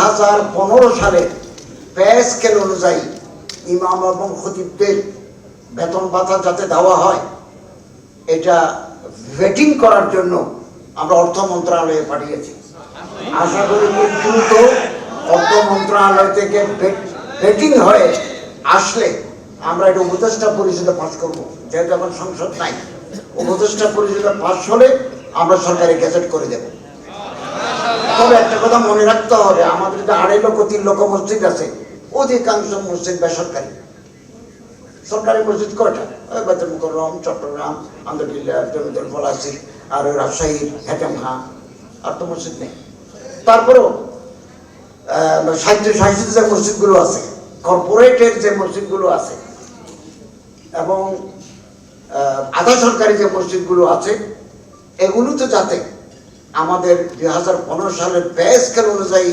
হাজার পনেরো সালে পে স্কেল অনুযায়ী ইমাম এবং খতিবদের বেতন ভাতা যাতে দেওয়া হয়, এটা ভেটিং করার জন্য আমরা অর্থ মন্ত্রণালয়ে পাঠিয়েছি। আশা করি খুব দ্রুত অর্থ মন্ত্রণালয় থেকে ভেটিং হয়ে আসলে আমরা এটা উপদেষ্টা পরিষদে পাস করব। যেহেতু এখন সংসদ নাই, উপদেষ্টা পরিষদে পাস হলে আমরা সরকারি গেজেট করে দেব। তবে একটা কথা মনে রাখতে হবে, আমাদের যে আড়াই লক্ষ, তিন লক্ষ মসজিদ আছে, অধিকাংশ মসজিদ বেসরকারি। সরকারি মসজিদ কয়টা? চট্টগ্রাম পলাশি আর রাজশাহী, হেটেমহা, আর তো মসজিদ নেই। তারপরেও সাহিত্য সাহিত্য যে মসজিদগুলো আছে, কর্পোরেটের যে মসজিদগুলো আছে, এবং আধা সরকারি যে মসজিদগুলো আছে এগুলো তো যাতে আমাদের দুই হাজার পনেরো সালের পে স্কেল অনুযায়ী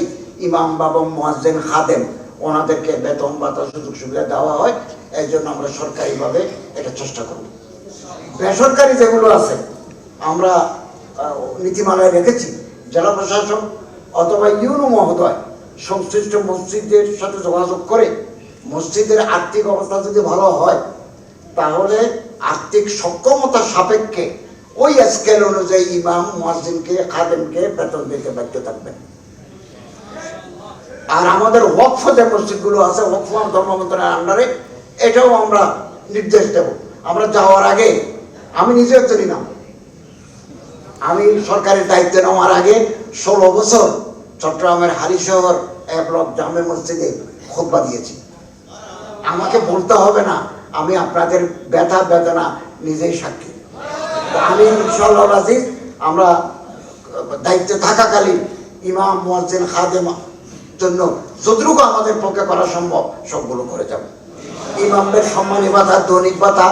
ইমাম বাবা মোয়াজ্জেন খাদেম, ওনাদেরকে বেতন ভাতা সুযোগ সুবিধা দেওয়া হয়, এই জন্য আমরা সরকারিভাবে এটা চেষ্টা করব বেসরকারি যেগুলো আছে, আমরা নীতিমালায় রেখেছি, জেলা প্রশাসন অথবা ইউনো মহোদয় সংশ্লিষ্ট মসজিদের সাথে যোগাযোগ করে মসজিদের আর্থিক অবস্থা যদি ভালো হয়, তাহলে আর্থিক সক্ষমতা সাপেক্ষে ওই স্কেল অনুযায়ী ইমাম মসজিদকে খাদেমকে বেতন দিতে বাধ্য থাকবেন আর আমাদের ওয়াকফ যে মসজিদগুলো আছে, ওয়াকফ ধর্ম মন্ত্রণালয়ের আন্ডারে, এটাও আমরা নির্দেশ দেব। আমরা যাওয়ার আগে, আমি নিজে একজন না আমি সরকারের দায়িত্ব নেওয়ার আগে ষোলো বছর চট্টগ্রামের হালিশহর এ ব্লক জামে মসজিদে খোদবা দিয়েছি। আমাকে বলতে হবে না, আমি আপনাদের ব্যথা বেদনা নিজেই সাক্ষী। আমি ইনশাল্লাহ রাজিজ আমরা দায়িত্বে থাকাকালীন ইমাম, মুয়াজ্জিন, খাদেম জন্য যতটুকু আমাদের পক্ষে করা সম্ভব, সবগুলো করে যাব। ইমামদের সম্মানী ভাতা দৈনিক ভাতা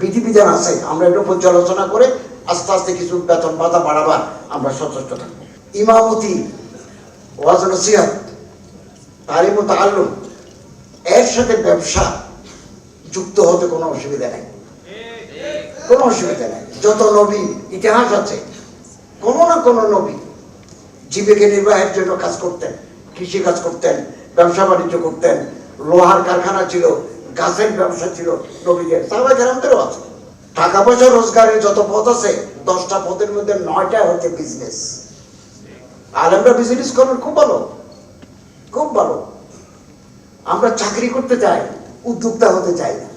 বিধিবিধান আছে। আমরা একটু পর্যালোচনা করে আস্তে আস্তে কিছু বেতন ভাতা বাড়াবার আমরা সচেষ্ট থাকব। ইমামতি, ওয়াজ নসিহত তারিম এর সাথে ব্যবসা যুক্ত হতে কোনো অসুবিধা নেই। কোনো অসুবিধা নেই। যত নবী, ইতিহাস আছে, কোনো না কোনো নবী জীবিকা নির্বাহের জন্য কাজ করতেন, কৃষি কাজ করতেন, ব্যবসা বাণিজ্য করতেন, লোহার কারখানা ছিল, গাছের ব্যবসা ছিল নবীদের। সাহাবাই গ্রামদেরও আছে। টাকা পয়সা রোজগারের যত পথ আছে, দশটা পথের মধ্যে নয়টা হচ্ছে বিজনেস আলেমরা বিজনেস করবেন খুব ভালো। খুব ভালো। আমরা চাকরি করতে চাই, উদ্যোক্তা হতে চাই না।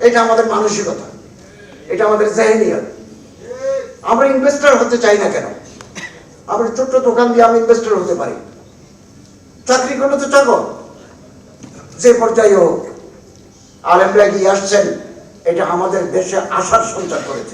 এটা আমাদের মানসিকতা, এটা আমাদের জাহিনিয়ত। আমরা ইনভেস্টার হতে চাই না কেন? আমরা ছোট্ট দোকান দিয়ে আমি ইনভেস্টার হতে পারি। চাকরি করলে তো চাকর। যে পর্যায়ে হোক, আলেমরা এগিয়ে আসছেন, এটা আমাদের দেশে আশার সঞ্চার করেছে।